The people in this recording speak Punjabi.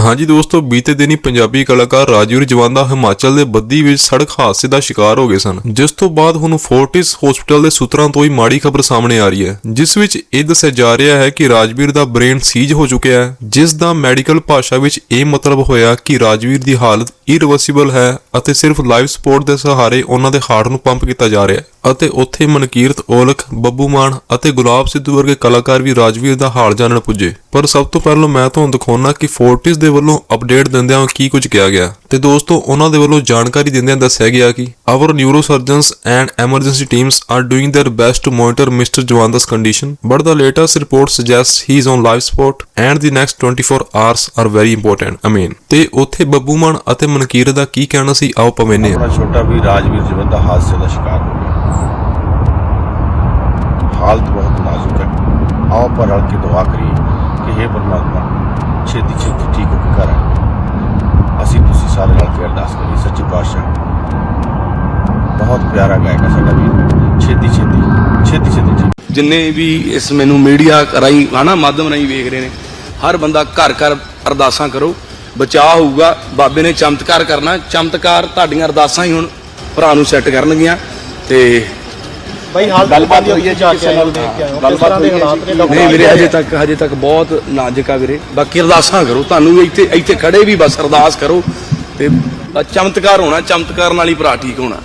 ਹਾਂਜੀ ਦੋਸਤੋ, ਬੀਤੇ ਦਿਨੀ ਪੰਜਾਬੀ ਕਲਾਕਾਰ ਰਾਜਵੀਰ ਜਵਾਂਦਾ ਹਿਮਾਚਲ ਦੇ ਬੱਦੀ ਵਿੱਚ ਸੜਕ ਹਾਦਸੇ ਦਾ ਸ਼ਿਕਾਰ ਹੋ ਗਏ ਸਨ। ਜਿਸ ਤੋਂ ਬਾਅਦ ਹੁਣ ਫੋਰਟਿਸ ਹਸਪੀਟਲ ਦੇ ਸੂਤਰਾਂ ਤੋਂ ਹੀ ਮਾੜੀ ਖਬਰ ਸਾਹਮਣੇ ਆ ਰਹੀ ਹੈ, ਜਿਸ ਵਿੱਚ ਇਹ ਦੱਸਿਆ ਜਾ ਰਿਹਾ ਹੈ ਕਿ ਰਾਜਵੀਰ ਦਾ ਬ੍ਰੇਨ ਸੀਜ ਹੋ ਚੁੱਕਿਆ ਹੈ, ਜਿਸ ਦਾ ਮੈਡੀਕਲ ਭਾਸ਼ਾ ਵਿੱਚ ਇਹ ਮਤਲਬ ਹੋਇਆ ਕਿ ਰਾਜਵੀਰ ਦੀ ਹਾਲਤ ਇਰੀਵਰਸੀਬਲ ਹੈ ਅਤੇ ਸਿਰਫ ਲਾਈਵ ਸਪੋਰਟ ਦੇ ਸਹਾਰੇ ਉਹਨਾਂ ਦੇ ਹਾਰਟ ਨੂੰ ਪੰਪ ਕੀਤਾ ਜਾ ਰਿਹਾ ਹੈ ਅਤੇ ਉੱਥੇ ਮਨਕੀਰਤ ਔਲਖ ਬੱਬੂ ਮਾਨ ਅਤੇ ਗੁਲਾਬ ਸਿੱਧੂ ਵਰਗੇ ਕਲਾਕਾਰ ਵੀ ਰਾਜਵੀਰ ਦਾ ਹਾਲ ਜਾਣਨ ਪੁੱਜੇ। ਪਰ ਸਭ ਤੋਂ ਪਹਿਲਾਂ ਮੈਂ ਤੁਹਾਨੂੰ ਦਿਖਾਉਣਾ ਕਿ ਫੋਰਟਿਸ ਦੇ ਵੱਲੋਂ ਅਪਡੇਟ ਦਿੰਦਿਆਂ ਕੀ ਕੁਝ ਕਿਹਾ ਗਿਆ। ਤੇ ਦੋਸਤੋ, ਉਹਨਾਂ ਦੇ ਵੱਲੋਂ ਜਾਣਕਾਰੀ ਦਿੰਦਿਆਂ ਦੱਸਿਆ ਗਿਆ ਕਿ our neuro surgeons and emergency teams are doing their best to monitor Mr. Jawanda's condition, but the latest report suggests he is on life support and the next 24 hours are very important. I mean, ਤੇ ਉੱਥੇ ਬੱਬੂ ਮਾਨ ਅਤੇ ਮਨਕੀਰ ਦਾ ਕੀ ਕਹਿਣਾ ਸੀ? ਆਓ ਪਵੇਨੇ ਆਪਣਾ ਛੋਟਾ ਵੀ ਰਾਜਵੀਰ ਜਵੰਦਾ ਹਾਦਸੇ ਦਾ ਸ਼ਿਕਾਰ ਹੋ ਗਿਆ। ਹਾਲਤ ਬਹੁਤ ਨਾਜ਼ੁਕ ਹੈ। ਆਓ ਪਰ ਰਲ ਕੇ ਦੁਆ ਕਰੀਏ ਕਿ हे ਪਰਮਾਤਮਾ ਛੇਤੀ ਛੇਤੀ ਠੀਕ ਹੋ ਕੇ ਘਰ ਆਏ ਅਸੀਂ ਤੁਸੀਂ ਸਾਰੇ ਰਲ ਕੇ ਅਰਦਾਸ ਕਰੀਏ ਸੱਚੇ ਪਾਤਸ਼ਾਹ। ਬਹੁਤ ਪਿਆਰਾ ਗਾਇਕ ਹੈ ਸਾਡਾ ਵੀਰ ਛੇਤੀ ਛੇਤੀ ਛੇਤੀ ਛੇਤੀ ਜਿੰਨੇ ਵੀ ਇਸ ਮੈਨੂੰ ਮੀਡੀਆ ਰਾਹੀਂ ਹਨਾ ਮਾਧਮ ਰਾਹੀਂ ਵੇਖ ਰਹੇ ਨੇ ਹਰ ਬੰਦਾ ਘਰ ਘਰ ਅਰਦਾਸਾਂ ਕਰੋ ਬਚਾਅ ਹੋਊਗਾ। ਬਾਬੇ ਨੇ ਚਮਤਕਾਰ ਕਰਨਾ ਚਮਤਕਾਰ ਤੁਹਾਡੀਆਂ ਅਰਦਾਸਾਂ ਹੀ ਹੁਣ ਭਰਾ ਨੂੰ ਸੈੱਟ ਕਰਨਗੀਆਂ ਤੇ ਬਈ ਹਾਲ ਗੱਲਬਾਤ ਹੋਈ ਹੈ ਜਾ ਕੇ ਨਾਲ ਦੇਖ ਕੇ ਆਇਓ। ਗੱਲਬਾਤ ਹੋਈ ਹੈ ਨਹੀਂ ਵੀਰੇ ਹਜੇ ਤੱਕ ਹਜੇ ਤੱਕ ਬਹੁਤ ਨਾਜ਼ੁਕ ਆ ਵੀਰੇ। ਬਾਕੀ ਅਰਦਾਸਾਂ ਕਰੋ ਤੁਹਾਨੂੰ ਵੀ ਇੱਥੇ ਇੱਥੇ ਖੜੇ ਵੀ ਬਸ ਅਰਦਾਸ ਕਰੋ ਤੇ ਚਮਤਕਾਰ ਹੋਣਾ ਚਮਤਕਾਰ ਨਾਲ ਹੀ ਭਰਾ ਠੀਕ ਹੋਣਾ।